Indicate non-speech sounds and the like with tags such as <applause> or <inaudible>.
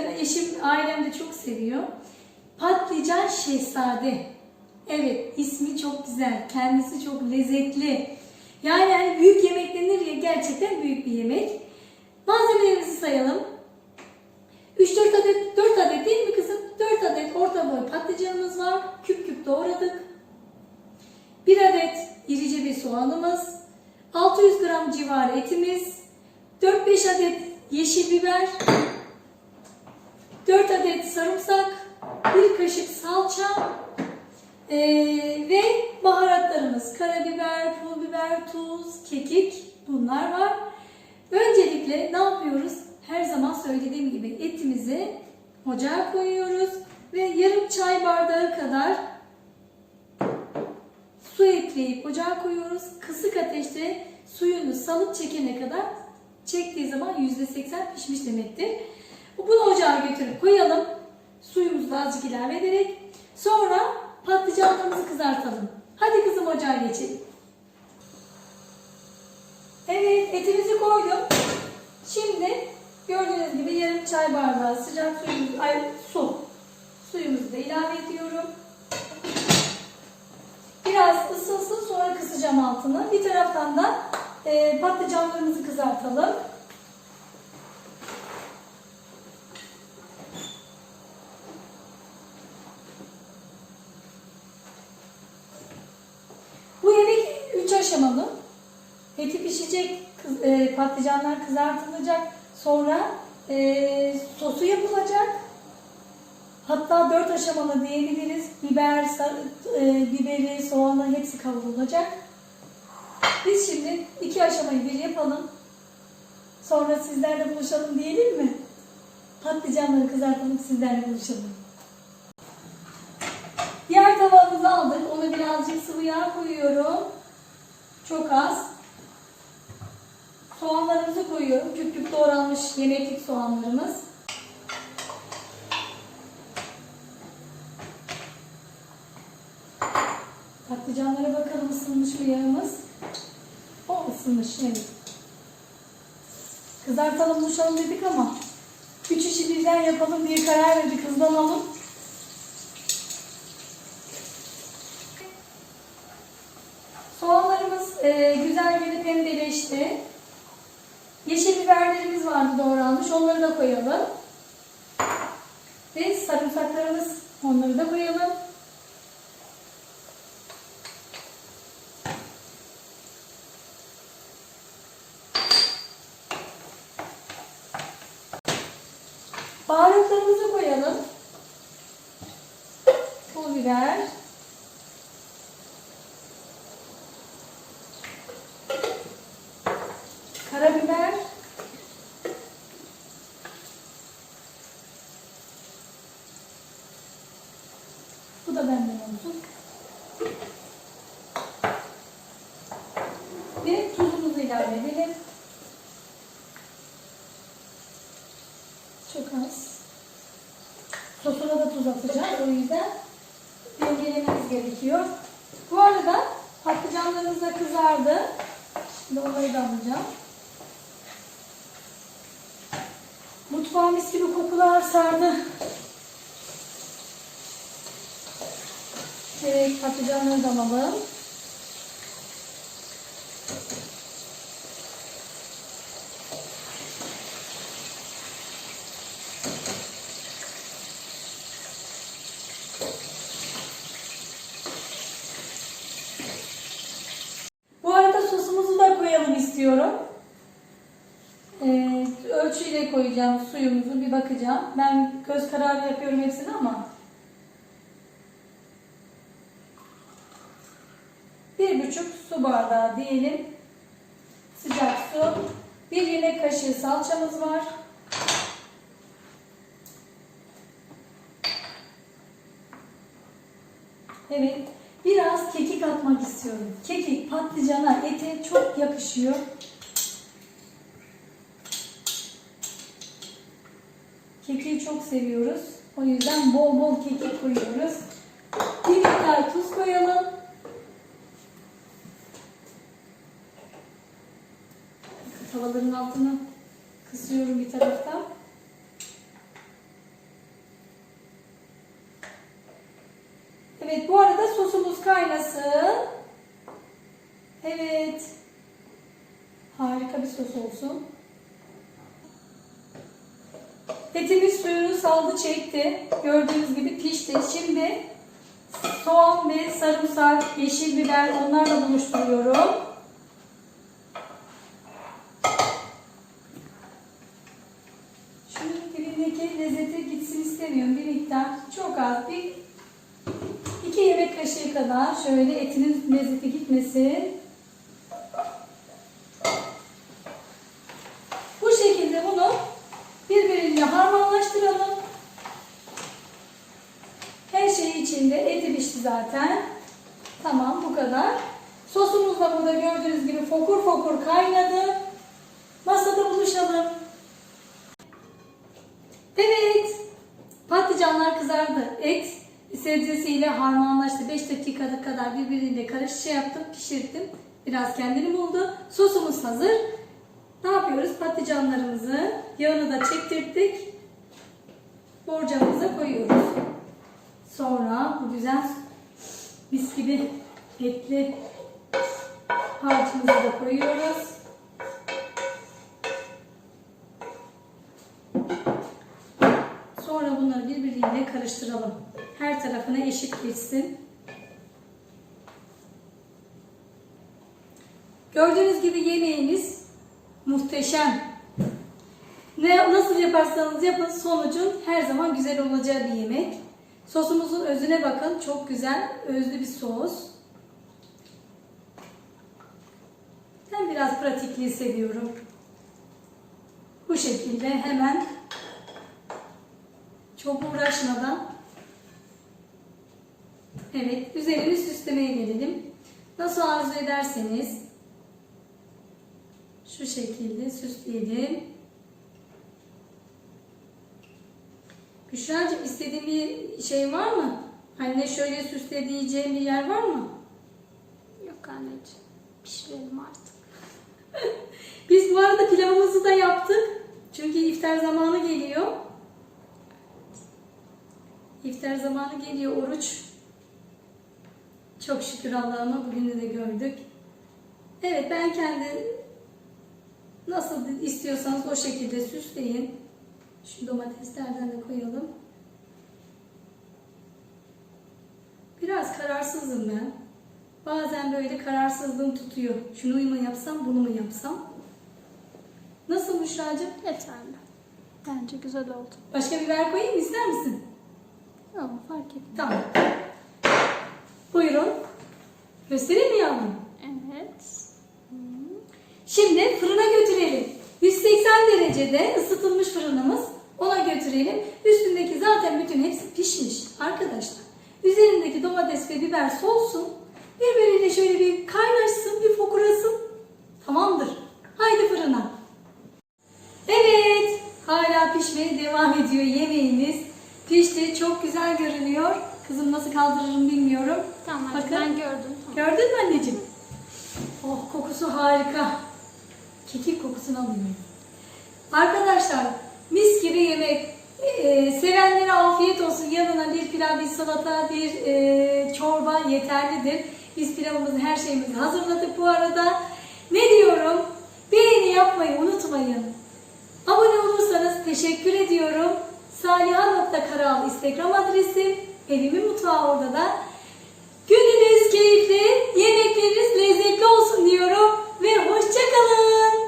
gerçekten eşim, ailem de çok seviyor. Patlıcan şehzade. Evet, ismi çok güzel. Kendisi çok lezzetli. Yani hani büyük yemek denir ya gerçekten büyük bir yemek. Malzemelerimizi sayalım. 3-4 adet, 4 adet değil mi kızım? 4 adet orta boy patlıcanımız var. Küp küp doğradık. 1 adet irice bir soğanımız. 600 gram civarı etimiz. 4-5 adet yeşil biber. 4 adet sarımsak. 1 kaşık salça. Ee, ve baharatlarımız karabiber, pul biber, tuz, kekik bunlar var. Öncelikle ne yapıyoruz? Her zaman söylediğim gibi etimizi ocağa koyuyoruz ve yarım çay bardağı kadar su ekleyip ocağa koyuyoruz. Kısık ateşte suyunu salıp çekene kadar çektiği zaman %80 pişmiş demektir. Bunu ocağa götürüp koyalım. Suyumuzu da azıcık ilave ederek sonra patlıcanlarımızı kızartalım. Hadi kızım ocağa geçelim. Evet etimizi koydum. Şimdi gördüğünüz gibi yarım çay bardağı sıcak suyumuz, ay su. Suyumuzu da ilave ediyorum. Biraz ısınsın sonra kısacağım altını. Bir taraftan da e, patlıcanlarımızı kızartalım. Bu yemek 3 aşamalı. Eti pişecek, kız- e, patlıcanlar kızartılacak, sonra e, sosu yapılacak. Hatta 4 aşamalı diyebiliriz. Biber, sarı, e, biberi, soğanı hepsi kavrulacak. Biz şimdi iki aşamayı bir yapalım. Sonra sizlerle buluşalım diyelim mi? Patlıcanları kızartalım, sizlerle buluşalım. Diğer tavamızı aldık. Onu birazcık sıvı yağ koyuyorum. Çok az. Soğanlarımızı koyuyorum. Küp küp doğranmış yemeklik soğanlarımız. Patlıcanlara bakalım ısınmış mı yağımız? O ısınmış evet. Kızartalım buluşalım dedik ama üç işi birden yapalım diye karar verdik hızlanalım. Soğanlarımız e, güzel bir pembeleşti. Yeşil biberlerimiz vardı doğranmış. Onları da koyalım. Ve sarımsaklarımız onları da koyalım. Baharatlarımızı koyalım. Pul biber. Karabiber. Bu da benden olsun. Ve tuzumuzu ilave edelim. Çok az. Sosuna da tuz atacağız. O yüzden dengelememiz gerekiyor. Bu arada patlıcanlarımız da kızardı. Şimdi onları da alacağım. Mutfağım mis gibi kokular sardı. Evet, patlıcanları da alalım. Bu arada sosumuzu da koyalım istiyorum. Ee, ölçüyle koyacağım bakacağım. Ben göz kararı yapıyorum hepsini ama. Bir buçuk su bardağı diyelim. Sıcak su. Bir yemek kaşığı salçamız var. Evet. biraz kekik atmak istiyorum. Kekik patlıcana, ete çok yakışıyor. Kekiği çok seviyoruz. O yüzden bol bol kekik koyuyoruz. Bir miktar tuz koyalım. Tavaların altını kısıyorum bir taraftan. Evet bu arada sosumuz kaynasın. Evet. Harika bir sos olsun. Etimiz suyunu saldı çekti. Gördüğünüz gibi pişti. Şimdi soğan ve sarımsak, yeşil biber onlarla buluşturuyorum. Şunun dibindeki lezzeti gitsin istemiyorum. Bir miktar çok az bir iki yemek kaşığı kadar şöyle etinin lezzeti gitmesin. Bu şekilde bunu birbiriyle harmanlaştıralım. Her şey içinde eti pişti zaten. Tamam bu kadar. Sosumuz da burada gördüğünüz gibi fokur fokur kaynadı. Masada buluşalım. Evet. Patlıcanlar kızardı. Et sebzesiyle harmanlaştı. 5 dakikada kadar birbiriyle karış şey yaptım, pişirdim. Biraz kendini buldu. Sosumuz hazır. Ne yapıyoruz? Patlıcanlarımızı yağını da çektirdik. Borcamımıza koyuyoruz. Sonra bu güzel mis gibi etli harcımızı da koyuyoruz. Sonra bunları birbiriyle karıştıralım. Her tarafına eşit geçsin. Gördüğünüz gibi yemeğimiz muhteşem. Ne nasıl yaparsanız yapın sonucun her zaman güzel olacağı bir yemek. Sosumuzun özüne bakın. Çok güzel, özlü bir sos. Ben biraz pratikliği seviyorum. Bu şekilde hemen çok uğraşmadan Evet, üzerini süslemeye gelelim. Nasıl arzu ederseniz şu şekilde süsleyelim. Büşra'cığım istediğin bir şey var mı? Anne şöyle süsle bir yer var mı? Yok anneciğim. Pişirelim artık. <laughs> Biz bu arada pilavımızı da yaptık. Çünkü iftar zamanı geliyor. İftar zamanı geliyor oruç. Çok şükür Allah'ıma bugünü de gördük. Evet ben kendi nasıl istiyorsanız o şekilde süsleyin. Şu domateslerden de koyalım. Biraz kararsızım ben. Bazen böyle kararsızlığım tutuyor. Şunu mu yapsam, bunu mu yapsam? Nasıl Büşra'cığım? Yeterli. Bence güzel oldu. Başka biber koyayım mı ister misin? Ama fark etmez. Tamam. Buyurun. Göstereyim mi yavrum? Evet. Şimdi fırına götürelim. 180 derecede ısıtılmış fırınımız. Ona götürelim. Üstündeki zaten bütün hepsi pişmiş arkadaşlar. Üzerindeki domates ve biber solsun. Birbiriyle şöyle bir kaynaşsın, bir fokurasın. Tamamdır. Haydi fırına. Evet. Hala pişmeye devam ediyor yemeğimiz. Pişti. Çok güzel görünüyor. Kızım nasıl kaldırırım bilmiyorum. Tamam Bakın. Ben gördüm. Tamam. Gördün mü anneciğim? Oh kokusu harika. Kekik kokusunu alıyorum. Arkadaşlar mis gibi yemek. Ee, sevenlere afiyet olsun. Yanına bir pilav, bir salata, bir e, çorba yeterlidir. Biz pilavımızı, her şeyimizi hazırladık bu arada. Ne diyorum? Beğeni yapmayı unutmayın. Abone olursanız teşekkür ediyorum. Saliha.karal Instagram adresim. Evimin mutfağı orada da. Gününüz keyifli, yemekleriniz lezzetli olsun diyorum ve hoşçakalın.